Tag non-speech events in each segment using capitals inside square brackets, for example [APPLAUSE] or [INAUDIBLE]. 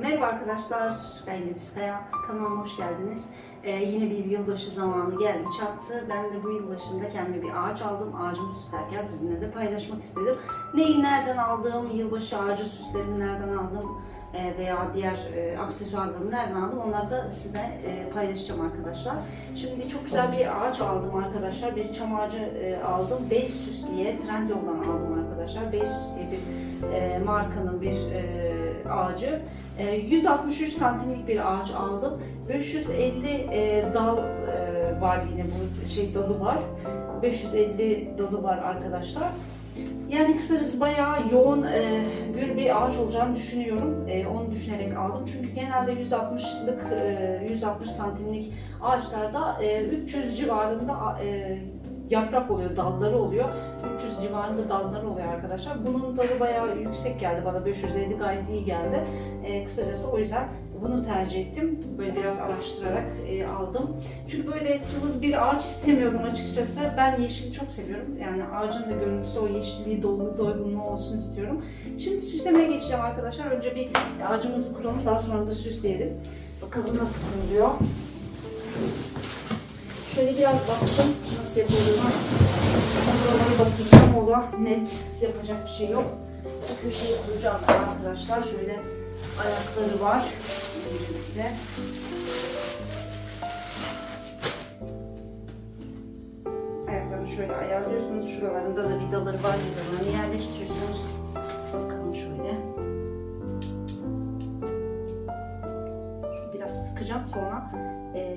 Merhaba arkadaşlar, ben Gülüş Kaya. Kanalıma hoş geldiniz. Ee, yine bir yılbaşı zamanı geldi çattı. Ben de bu yılbaşında kendime bir ağaç aldım. Ağacımı süslerken sizinle de paylaşmak istedim. Neyi nereden aldım, yılbaşı ağacı süslerini nereden aldım e, veya diğer e, aksesuarlarımı nereden aldım onları da size e, paylaşacağım arkadaşlar. Şimdi çok güzel bir ağaç aldım arkadaşlar. Bir çam ağacı e, aldım. Beysus diye Trendyol'dan aldım arkadaşlar. Beysus diye bir e, markanın bir e, ağacı. E, 163 santimlik bir ağaç aldım. 550 e, dal e, var yine bu şey dalı var. 550 dalı var arkadaşlar. Yani kısacası bayağı yoğun e, gür bir ağaç olacağını düşünüyorum. E, onu düşünerek aldım. Çünkü genelde 160'lık, e, 160 santimlik ağaçlarda e, 300 civarında e, yaprak oluyor, dalları oluyor. 300 civarında dalları oluyor arkadaşlar. Bunun dalı bayağı yüksek geldi bana. 550 gayet iyi geldi. E, kısacası o yüzden bunu tercih ettim. Böyle biraz araştırarak e, aldım. Çünkü böyle cılız bir ağaç istemiyordum açıkçası. Ben yeşili çok seviyorum. Yani ağacın da görüntüsü o yeşilliği, dolu, doygunluğu olsun istiyorum. Şimdi süslemeye geçeceğim arkadaşlar. Önce bir ağacımızı kuralım. Daha sonra da süsleyelim. Bakalım nasıl kuruluyor. Şöyle biraz baktım nasıl yapıldığını. Buraları batıracağım. O da net. Yapacak bir şey yok. Bu köşeyi kuracağım arkadaşlar. Şöyle ayakları var. Öncelikle. Ayaklarını şöyle ayarlıyorsunuz. Şuralarında da vidaları var. Vidalarını yerleştiriyorsunuz. Bakalım. Şöyle Biraz sıkacağım sonra eee,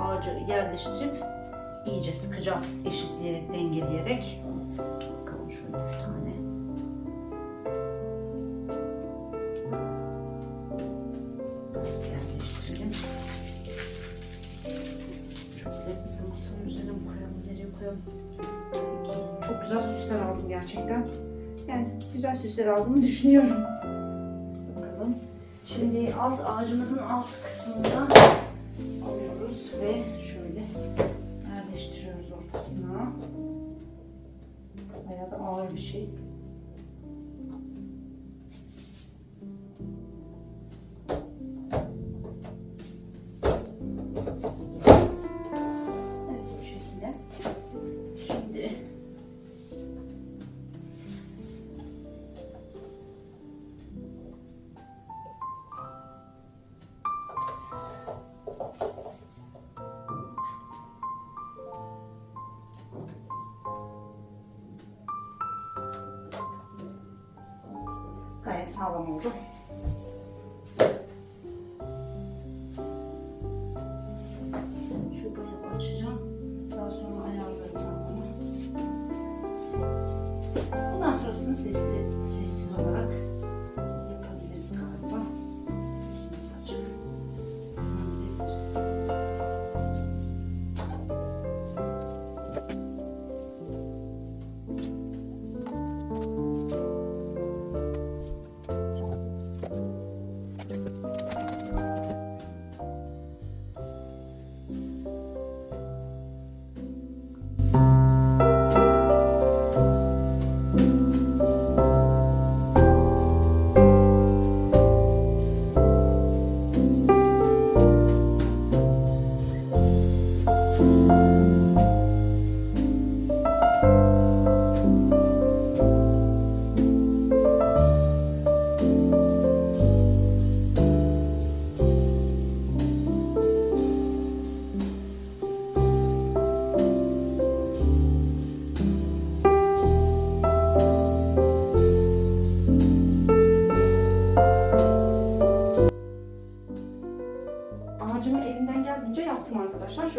ağacı yerleştirip iyice sıkacağım. Eşitleyerek, dengeleyerek. Bakalım şöyle üç tane. Biraz yerleştirelim. Biz de masanın üzerine mi koyalım, nereye koyalım? Çok güzel süsler aldım gerçekten. Yani güzel süsler aldığımı düşünüyorum. Bakalım. Şimdi alt ağacımızın alt kısmından alıyoruz ve şöyle yerleştiriyoruz ortasına. Bayağı da ağır bir şey. Sağlam oldu. Şu böyle açacağım. Daha sonra ayarlarım ben. Bundan sonrasını sesli, sessiz olarak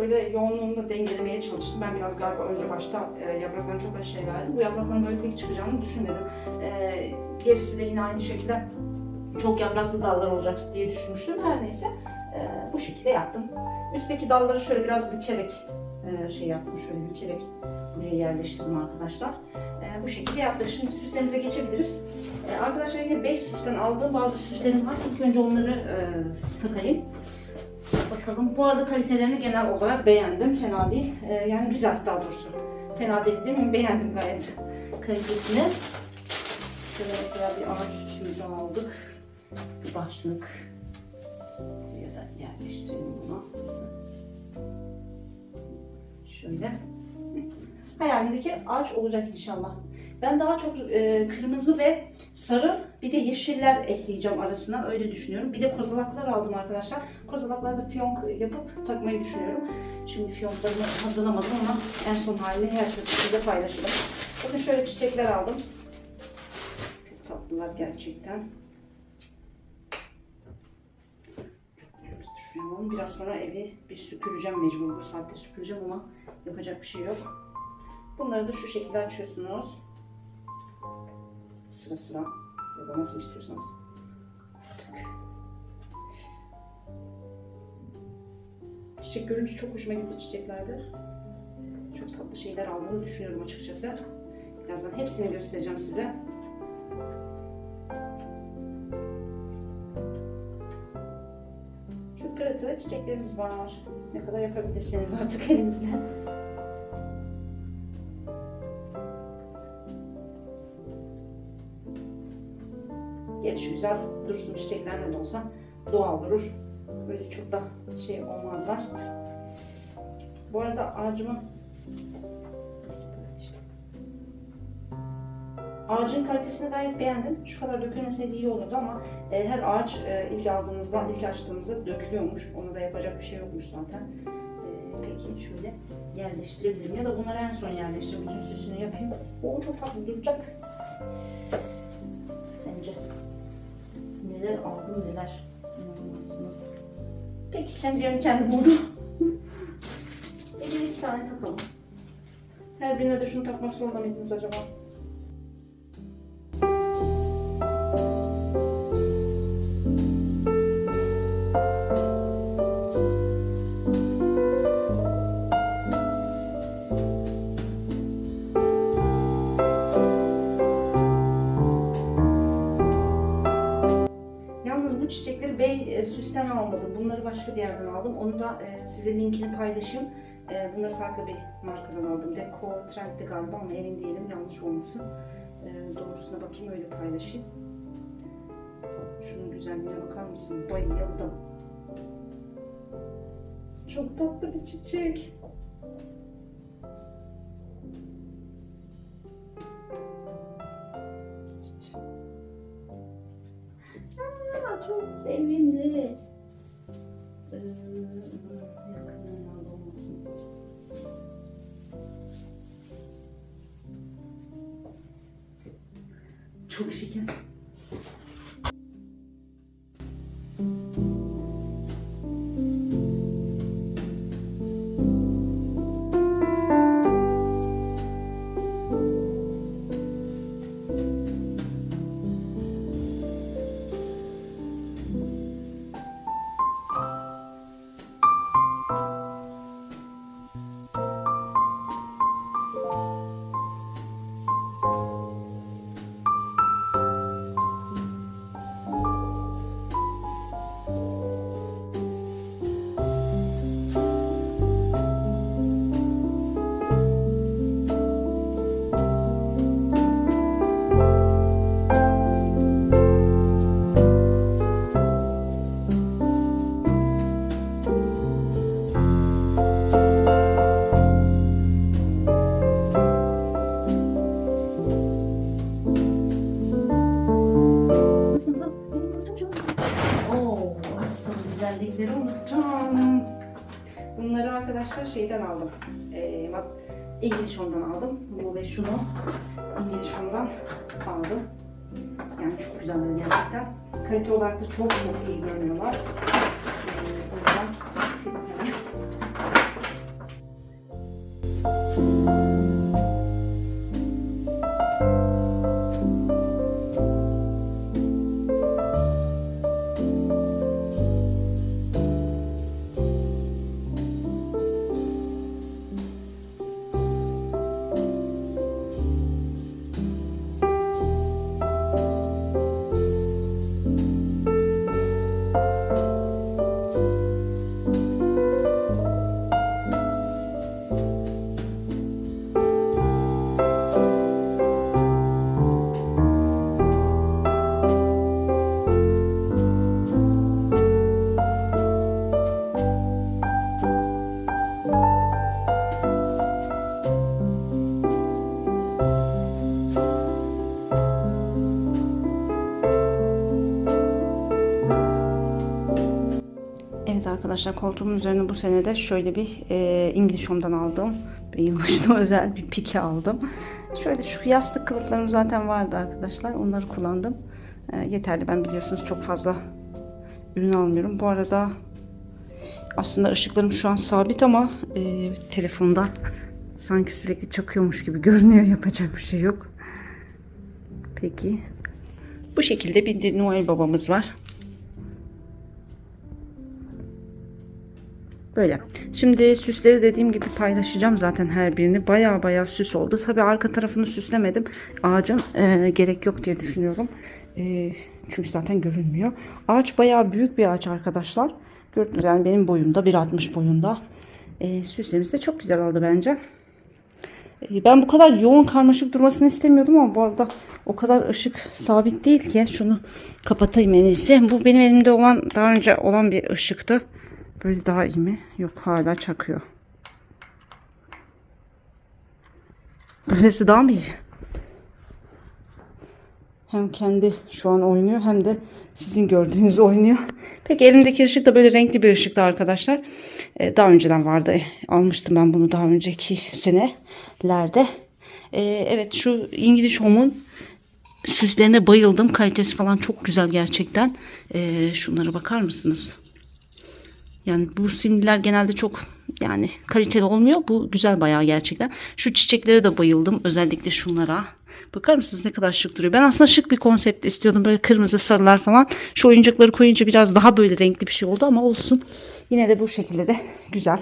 Şöyle yoğunluğunu dengelemeye çalıştım. Ben biraz galiba önce başta e, yapraklarına çok az şey verdim. Bu yaprakların böyle tek çıkacağını düşünmedim. E, gerisi de yine aynı şekilde çok yapraklı dallar olacak diye düşünmüştüm. Her neyse e, bu şekilde yaptım. Üstteki dalları şöyle biraz bükerek e, şey yaptım. Şöyle bükerek buraya yerleştirdim arkadaşlar. E, bu şekilde yaptık. Şimdi süslerimize geçebiliriz. E, arkadaşlar yine 5 süsten aldığım bazı süslerim var. İlk önce onları e, takayım. Bakalım. Bu arada kalitelerini genel olarak beğendim. Fena değil. Ee, yani güzel daha doğrusu. Fena değil değil mi? Beğendim gayet kalitesini. Şöyle mesela bir ağaç süsümüzü aldık. bir başlık. Ya da yerleştirelim bunu. Şöyle. Hayalimdeki ağaç olacak inşallah. Ben daha çok e, kırmızı ve sarı bir de yeşiller ekleyeceğim arasına öyle düşünüyorum. Bir de kozalaklar aldım arkadaşlar. Kozalaklarda fiyonk yapıp takmayı düşünüyorum. Şimdi fiyonklarımı hazırlamadım ama en son halini her türlü size paylaşırım. Bakın şöyle çiçekler aldım. Çok tatlılar gerçekten. Biraz sonra evi bir süpüreceğim mecbur. Bu saatte süpüreceğim ama yapacak bir şey yok. Bunları da şu şekilde açıyorsunuz. Sıra sıra ya da nasıl istiyorsanız. Tık. Çiçek görünce çok hoşuma gitti çiçeklerde. Çok tatlı şeyler aldığımı düşünüyorum açıkçası. Birazdan hepsini göstereceğim size. Şu kırıklı çiçeklerimiz var. Ne kadar yapabilirseniz artık elinizle. Güzel dursun çiçeklerle de olsa doğal durur. Böyle çok da şey olmazlar. Bu arada ağacımı işte. Ağacın kalitesini gayet beğendim. Şu kadar dökülmeseydi iyi olurdu ama e, her ağaç e, ilk aldığınızda, ilk açtığınızda dökülüyormuş. Ona da yapacak bir şey yokmuş zaten. E, peki şöyle yerleştirebilirim. Ya da bunları en son yerleştireyim. Bütün süsünü yapayım. O çok tatlı duracak. Neler aldım neler. İnanılmazsınız. Peki kendi yerimi kendim buldum. [LAUGHS] Bir iki tane takalım. Her birine de şunu takmak zorunda mıydınız acaba? Süs'ten almadım. Bunları başka bir yerden aldım. Onu da e, size linkini paylaşayım. E, bunları farklı bir markadan aldım. Deco Trend'di galiba ama emin değilim. Yanlış olmasın. E, doğrusuna bakayım öyle paylaşayım. Şunun güzelliğine bakar mısın? Bayıldım. Çok tatlı bir çiçek. Çok şeker. Güzellikleri unuttum. Bunları arkadaşlar şeyden aldım. Ee, bak İngiliz Home'dan aldım. Bu ve şunu İngiliz Home'dan aldım. Yani çok güzeller gerçekten. Kalite olarak da çok çok iyi görünüyorlar. Ee, o yüzden arkadaşlar koltuğumun üzerine bu sene de şöyle bir e, English Home'dan aldığım bir yılbaşına [LAUGHS] özel bir pike aldım. Şöyle şu yastık kılıflarım zaten vardı arkadaşlar. Onları kullandım. E, yeterli ben biliyorsunuz çok fazla ürün almıyorum. Bu arada aslında ışıklarım şu an sabit ama e, telefonda sanki sürekli çakıyormuş gibi [LAUGHS] görünüyor. Yapacak bir şey yok. Peki. Bu şekilde bir de Noel babamız var. Böyle. Şimdi süsleri dediğim gibi paylaşacağım zaten her birini. Baya baya süs oldu. Tabii arka tarafını süslemedim. Ağacın e, gerek yok diye düşünüyorum. E, çünkü zaten görünmüyor. Ağaç baya büyük bir ağaç arkadaşlar. Gördünüz yani benim boyumda 1.60 boyunda. E, süslerimiz de çok güzel oldu bence. E, Ben bu kadar yoğun karmaşık durmasını istemiyordum ama bu arada o kadar ışık sabit değil ki. Şunu kapatayım en iyisi. Bu benim elimde olan daha önce olan bir ışıktı. Böyle daha iyi mi? Yok hala çakıyor. Böylesi daha mı iyi? Hem kendi şu an oynuyor hem de sizin gördüğünüz oynuyor. Peki elimdeki ışık da böyle renkli bir ışıktı arkadaşlar. Ee, daha önceden vardı. Almıştım ben bunu daha önceki senelerde. Ee, evet şu İngiliz Home'un süslerine bayıldım. Kalitesi falan çok güzel gerçekten. Ee, şunlara bakar mısınız? Yani bu simliler genelde çok yani kaliteli olmuyor. Bu güzel bayağı gerçekten. Şu çiçeklere de bayıldım. Özellikle şunlara. Bakar mısınız ne kadar şık duruyor. Ben aslında şık bir konsept istiyordum. Böyle kırmızı sarılar falan. Şu oyuncakları koyunca biraz daha böyle renkli bir şey oldu ama olsun. Yine de bu şekilde de güzel.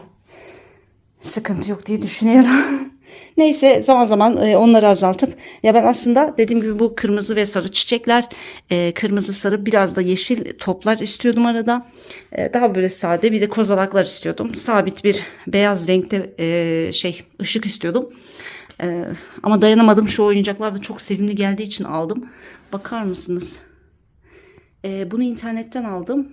Sıkıntı yok diye düşünüyorum. [LAUGHS] Neyse zaman zaman e, onları azaltıp ya ben aslında dediğim gibi bu kırmızı ve sarı çiçekler e, kırmızı sarı biraz da yeşil toplar istiyordum arada. E, daha böyle sade bir de kozalaklar istiyordum. Sabit bir beyaz renkte şey ışık istiyordum. Ama dayanamadım şu oyuncaklar da çok sevimli geldiği için aldım. Bakar mısınız? Bunu internetten aldım.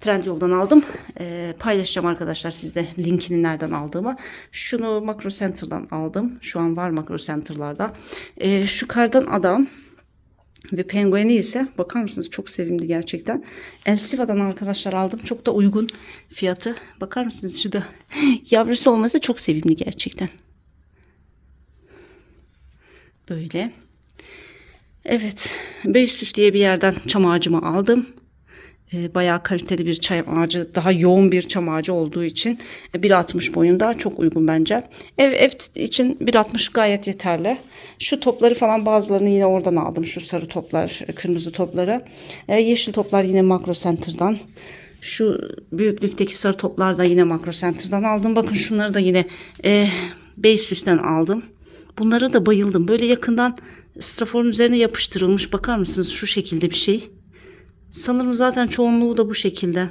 Trendyol'dan aldım. Ee, paylaşacağım arkadaşlar sizde linkini nereden aldığımı. Şunu Makro Center'dan aldım. Şu an var Makro Center'larda. Ee, şu kardan adam ve pengueni ise bakar mısınız çok sevimli gerçekten. Elsiva'dan arkadaşlar aldım. Çok da uygun fiyatı. Bakar mısınız şurada [LAUGHS] yavrusu olması çok sevimli gerçekten. Böyle. Evet. Beysüs diye bir yerden çam ağacımı aldım. E, bayağı kaliteli bir çam ağacı, daha yoğun bir çam ağacı olduğu için e, 1.60 boyunda çok uygun bence. Ev, ev için 1.60 gayet yeterli. Şu topları falan bazılarını yine oradan aldım. Şu sarı toplar, e, kırmızı topları. E, yeşil toplar yine Makro Center'dan. Şu büyüklükteki sarı toplar da yine Makro Center'dan aldım. Bakın şunları da yine e, Beysüs'ten aldım. Bunlara da bayıldım. Böyle yakından straforun üzerine yapıştırılmış. Bakar mısınız şu şekilde bir şey. Sanırım zaten çoğunluğu da bu şekilde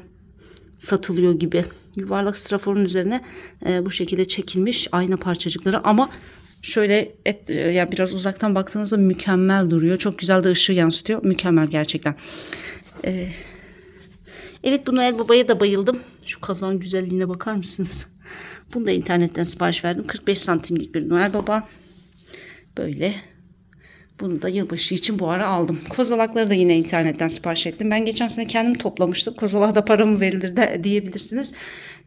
satılıyor gibi. Yuvarlak straforun üzerine e, bu şekilde çekilmiş ayna parçacıkları ama şöyle et, e, ya biraz uzaktan baktığınızda mükemmel duruyor. Çok güzel de ışığı yansıtıyor. Mükemmel gerçekten. E, evet bu Noel Baba'ya da bayıldım. Şu kazan güzelliğine bakar mısınız? Bunu da internetten sipariş verdim. 45 santimlik bir Noel Baba. Böyle. Bunu da yılbaşı için bu ara aldım. Kozalakları da yine internetten sipariş ettim. Ben geçen sene kendim toplamıştım. Kozalağa da para mı verilir de diyebilirsiniz.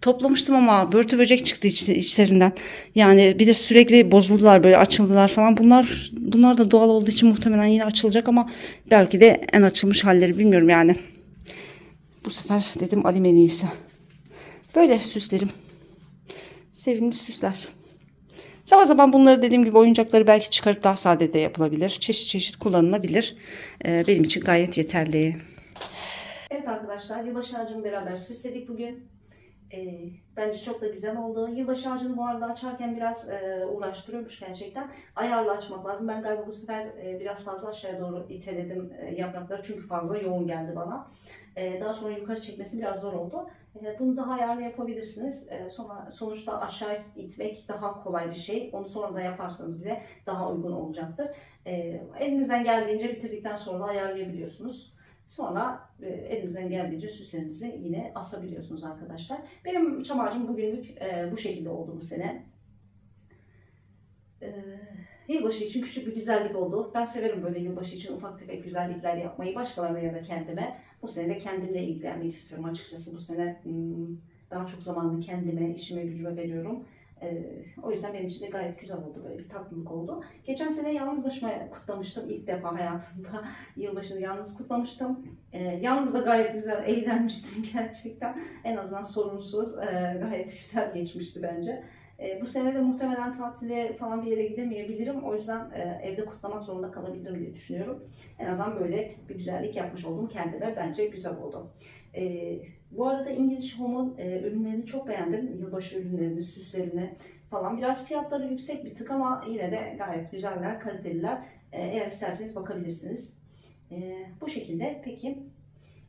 Toplamıştım ama börtü böcek çıktı iç, içlerinden. Yani bir de sürekli bozuldular böyle açıldılar falan. Bunlar bunlar da doğal olduğu için muhtemelen yine açılacak ama belki de en açılmış halleri bilmiyorum yani. Bu sefer dedim iyisi. Böyle süslerim. Sevimli süsler. Zaman zaman bunları dediğim gibi oyuncakları belki çıkarıp daha sade de yapılabilir. Çeşit çeşit kullanılabilir. Ee, benim için gayet yeterli. Evet arkadaşlar yılbaşı ağacımı beraber süsledik bugün. Ee, bence çok da güzel oldu. Yılbaşı ağacını bu arada açarken biraz e, uğraştırıyormuş gerçekten. Ayarla açmak lazım. Ben galiba bu sefer e, biraz fazla aşağıya doğru iteledim e, yaprakları çünkü fazla yoğun geldi bana. E, daha sonra yukarı çekmesi biraz zor oldu. E, bunu daha ayarlı yapabilirsiniz. E, sonra sonuçta aşağı itmek daha kolay bir şey. Onu sonra da yaparsanız bile daha uygun olacaktır. E, elinizden geldiğince bitirdikten sonra da ayarlayabiliyorsunuz. Sonra e, elinizden geldiğince süslerinizi yine asabiliyorsunuz arkadaşlar. Benim çam ağacım bugünlük e, bu şekilde oldu bu sene. E, Yılbaşı için küçük bir güzellik oldu. Ben severim böyle yılbaşı için ufak tefek güzellikler yapmayı başkalarına ya da kendime. Bu sene de kendimle ilgilenmek istiyorum açıkçası. Bu sene hmm, daha çok zamanımı kendime, işime, gücüme veriyorum. Ee, o yüzden benim için de gayet güzel oldu. Böyle bir tatlılık oldu. Geçen sene yalnız başıma kutlamıştım. İlk defa hayatımda [LAUGHS] yılbaşını yalnız kutlamıştım. Ee, yalnız da gayet güzel eğlenmiştim [LAUGHS] gerçekten. En azından sorunsuz, e, gayet güzel geçmişti bence. E, bu sene de muhtemelen tatile falan bir yere gidemeyebilirim. O yüzden e, evde kutlamak zorunda kalabilirim diye düşünüyorum. En azından böyle bir güzellik yapmış oldum kendime. Bence güzel oldu. E, bu arada İngiliz Home'un e, ürünlerini çok beğendim. Yılbaşı ürünlerini, süslerini falan. Biraz fiyatları yüksek bir tık ama yine de gayet güzeller, kaliteliler. E, eğer isterseniz bakabilirsiniz. E, bu şekilde. Peki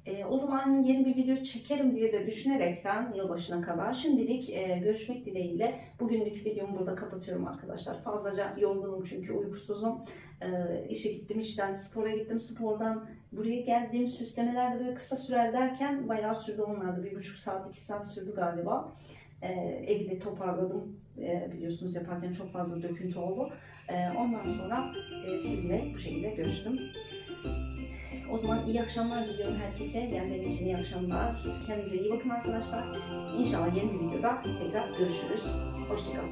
e, o zaman yeni bir video çekerim diye de düşünerekten yılbaşına kadar şimdilik e, görüşmek dileğiyle bugünlük videomu burada kapatıyorum arkadaşlar. Fazlaca yorgunum çünkü uykusuzum. E, işe gittim işten, spora gittim. Spordan buraya geldiğim süslemeler de böyle kısa sürer derken bayağı sürdü onlar da. Bir buçuk saat, iki saat sürdü galiba. E, evi de toparladım. E, biliyorsunuz yaparken çok fazla döküntü oldu. E, ondan sonra e, sizinle bu şekilde görüştüm. O zaman iyi akşamlar diliyorum herkese. Gelmeyen için iyi akşamlar. Kendinize iyi bakın arkadaşlar. İnşallah yeni bir videoda tekrar görüşürüz. Hoşçakalın.